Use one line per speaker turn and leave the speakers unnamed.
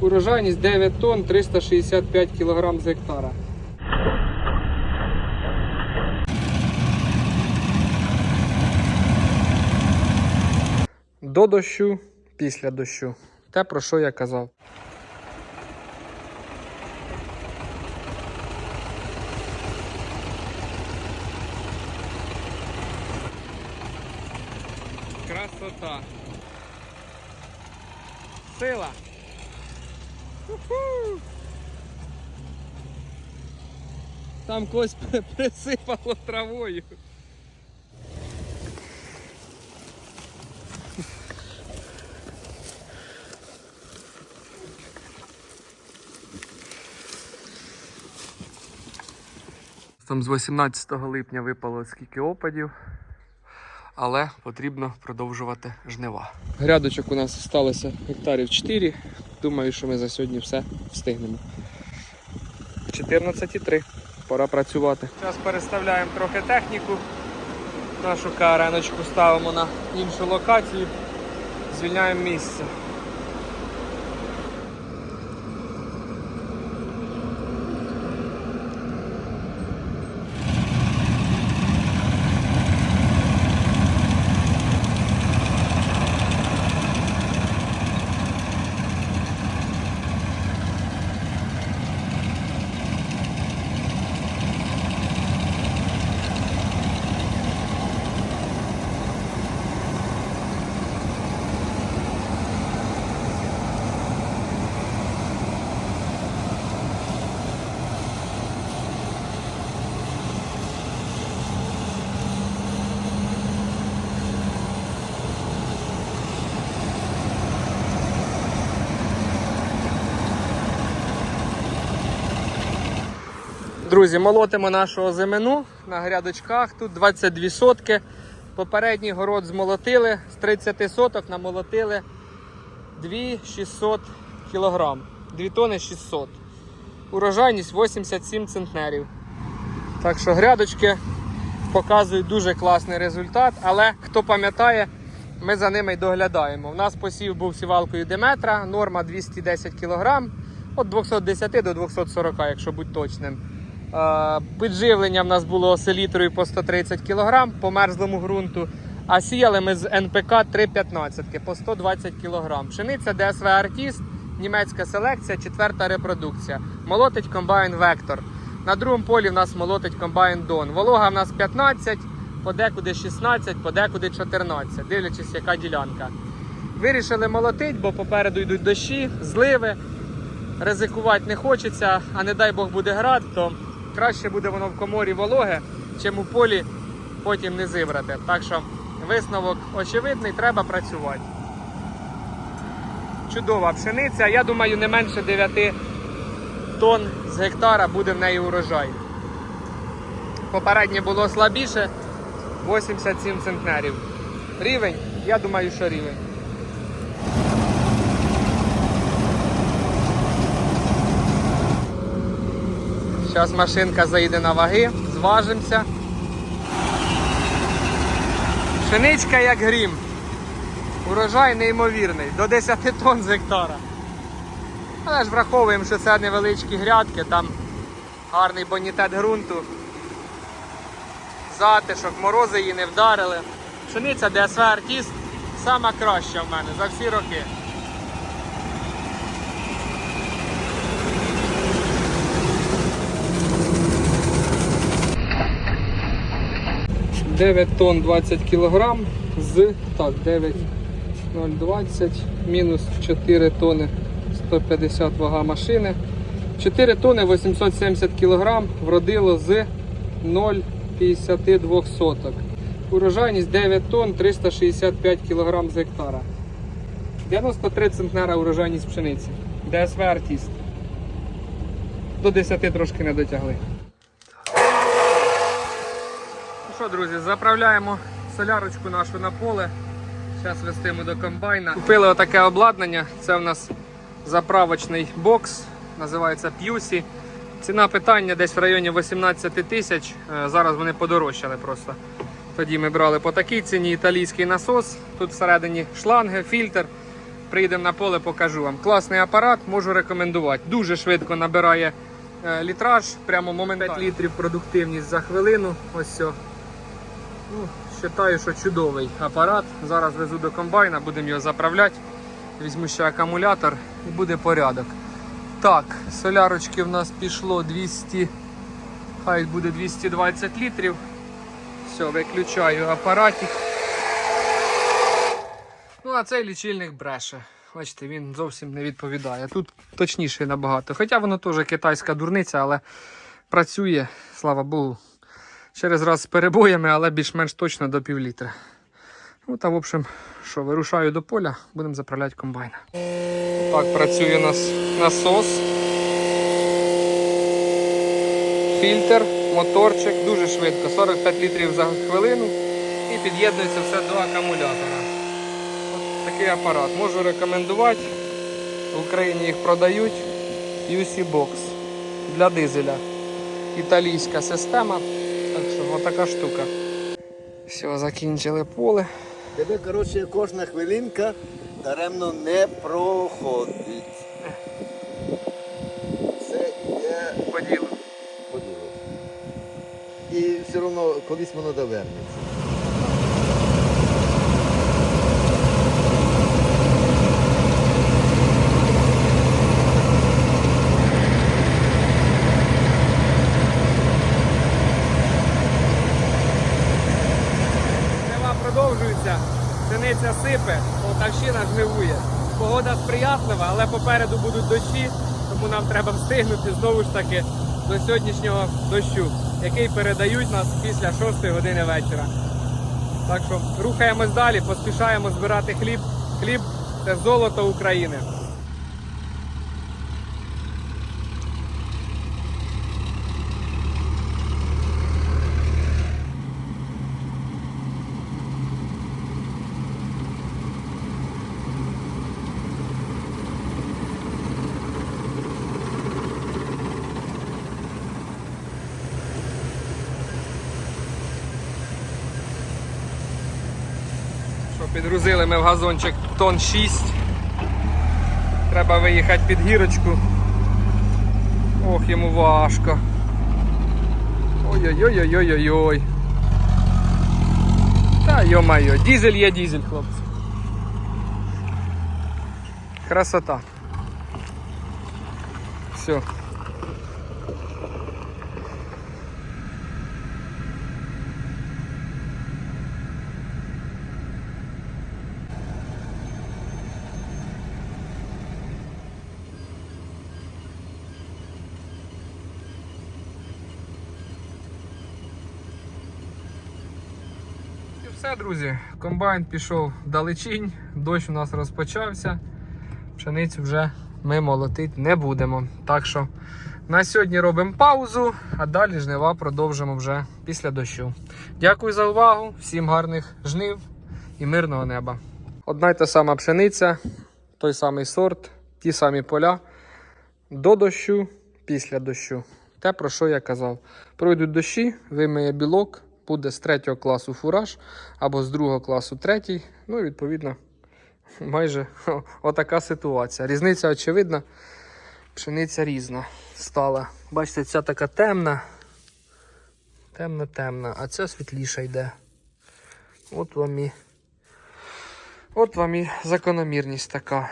Урожайність 9 тонн 365 кг з гектара. До дощу, після дощу. Те, про що я казав. Красота. Сила. Там когось присипало травою. Там з 18 липня випало скільки опадів, але потрібно продовжувати жнива. Грядочок у нас залишилося гектарів 4. Думаю, що ми за сьогодні все встигнемо. 14,3. Пора працювати. Зараз переставляємо трохи техніку. Нашу кареночку ставимо на іншу локацію. Звільняємо місце. Друзі, молотимо нашого зимину на грядочках. Тут 22 сотки. Попередній город змолотили, з 30 соток намолотили 2600 кг. 2 тони 600. Урожайність 87 центнерів. Так що грядочки показують дуже класний результат, але хто пам'ятає, ми за ними й доглядаємо. У нас посів був сівалкою Деметра, норма 210 кг, від 210 до 240, якщо бути точним. Підживлення в нас було селітрою по 130 кг по мерзлому ґрунту. А сіяли ми з НПК 3,15 по 120 кг. Пшениця ДСВ Артіст, німецька селекція, четверта репродукція. Молотить комбайн Вектор. На другому полі в нас молотить комбайн Дон. Волога в нас 15, подекуди 16, подекуди 14, дивлячись, яка ділянка. Вирішили молотить, бо попереду йдуть дощі, зливи. Ризикувати не хочеться, а не дай Бог буде град, то краще буде воно в коморі вологе, чим у полі потім не зибрати. Так що висновок очевидний, треба працювати. Чудова пшениця. Я думаю, не менше 9 тонн з гектара буде в неї урожай. Попереднє було слабіше 87 центнерів. Рівень, я думаю, що рівень. Зараз машинка заїде на ваги, зважимося. Пшеничка як грім. Урожай неймовірний, до 10 тонн з гектара. Але ж враховуємо, що це невеличкі грядки, там гарний бонітет ґрунту. Затишок, морози її не вдарили. Пшениця ДСВ Артіст сама краща в мене за всі роки. Дев'ять тонн 20 кілограм з так, 9,020 мінус 4 тонни 150 вага машини. 4 тонни 870 кілограм вродило з 0,52 соток. Урожайність 9 тонн 365 кілограм з гектара. 93 центнера урожайність пшениці. ДСВ Артіст. До 10 трошки не дотягли. Ну що, друзі, заправляємо солярочку нашу на поле. Зараз вестимо до комбайна. Купили отаке обладнання. Це в нас заправочний бокс, називається П'юсі. Ціна питання десь в районі 18 тисяч. Е, Зараз вони подорожчали просто. Тоді ми брали по такій ціні італійський насос. Тут всередині шланги, фільтр. Приїдемо на поле, покажу вам. Класний апарат, можу рекомендувати. Дуже швидко набирає е, літраж, прямо моментально 5 літрів продуктивність за хвилину. Ось все. Ну, Вважаю, що чудовий апарат. Зараз везу до комбайна, будемо його заправляти. Візьму ще акумулятор і буде порядок. Так, солярочки в нас пішло 200, хай буде 220 літрів. Все, виключаю апаратик. Ну, а цей лічильник бреше. Бачите, він зовсім не відповідає. Тут точніше набагато. Хоча воно теж китайська дурниця, але працює, слава Богу. Через раз з перебоями, але більш-менш точно до пів літра. Ну та, в общем, що, вирушаю до поля, будемо заправляти комбайна. Так, працює у нас насос. Фільтр, моторчик, дуже швидко, 45 літрів за хвилину і під'єднується все до акумулятора. От такий апарат. Можу рекомендувати. В Україні їх продають. UC Box для дизеля. Італійська система. Так така отака штука. Все, закінчили поле.
Тебе, коротше, кожна хвилинка даремно не проходить. Це йде
поділок. ділу.
по ділу. І все одно колись воно довернеться.
Жнива продовжується, пшениця сипе, Полтавщина жнивує. Погода сприятлива, але попереду будуть дощі, тому нам треба встигнути знову ж таки до сьогоднішнього дощу, який передають нас після 6 години вечора. Так що рухаємось далі, поспішаємо збирати хліб. Хліб це золото України. Підгрузили ми в газончик тонн 6. Треба виїхати під гірочку. Ох, йому важко. Ой-ой-ой-ой-ой-ой. Та йо-майо, дізель є дізель, хлопці. Красота. Все. Все, друзі. Комбайн пішов далечінь, дощ у нас розпочався. Пшеницю вже ми молотити не будемо. Так що на сьогодні робимо паузу, а далі жнива продовжимо вже після дощу. Дякую за увагу, всім гарних жнив і мирного неба. Одна й та сама пшениця, той самий сорт, ті самі поля. До дощу, після дощу. Те, про що я казав. Пройдуть дощі, вимиє білок, буде з третього класу фураж або з другого класу третій. Ну і відповідно, майже отака ситуація. Різниця очевидна. Пшениця різна стала. Бачите, ця така темна. Темна-темна, а ця світліша йде. От вам і. От вам і закономірність така.